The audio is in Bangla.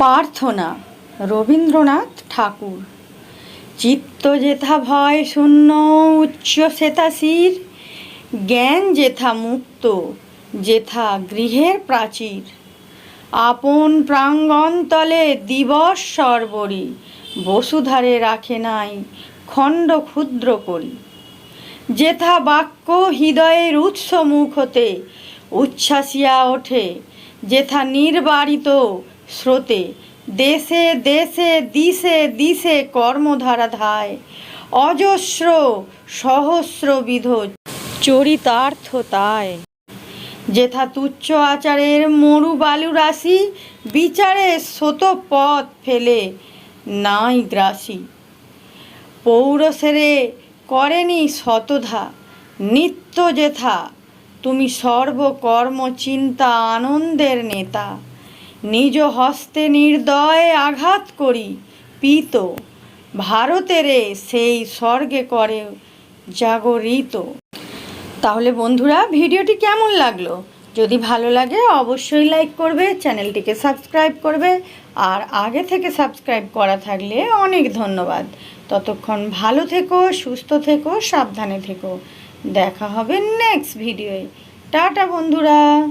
প্রার্থনা। রবীন্দ্রনাথ ঠাকুর। চিত্ত যেথা ভয় শূন্য, উচ্চ শ্বেতাশির জ্ঞান যেথা মুক্ত, যেথা গৃহের প্রাচীর। আপন প্রাঙ্গণতলে দিবস সর্বরি, বসুধারে রাখে নাই খণ্ড ক্ষুদ্র করি। যেথা বাক্য হৃদয়ের উৎস মুখ হতে, উচ্ছ্বাসিয়া ওঠে, যেথা নির্বারিত স্রোতে, দেশে দেশে, দিশে দিশে কর্মধারা ধায়। অজস্র সহস্রবিধ চরিতার্থ তায়। যেথা তুচ্ছ আচারের মরু বালু রাশি, বিচারে শত পথ ফেলে নাই গ্রাসী। পৌরসেরে করেনি শতধা নিত্য যেথা, তুমি সর্বকর্ম চিন্তা আনন্দের নেতা। নিজ হস্তে নির্দয় আঘাত করি। পিত, ভারতেরে সেই স্বর্গে করে জাগরিত। তাহলে বন্ধুরা, ভিডিওটি কেমন লাগল? যদি ভালো লাগে, অবশ্যই লাইক করবে, চ্যানেলটিকে সাবস্ক্রাইব করবে, আর আগে থেকে সাবস্ক্রাইব করা থাকলে অনেক ধন্যবাদ। ততক্ষণ ভালো থেকো, সুস্থ থেকো, সাবধানে থেকো। দেখা হবে নেক্সট ভিডিওয়ে টাটা বন্ধুরা।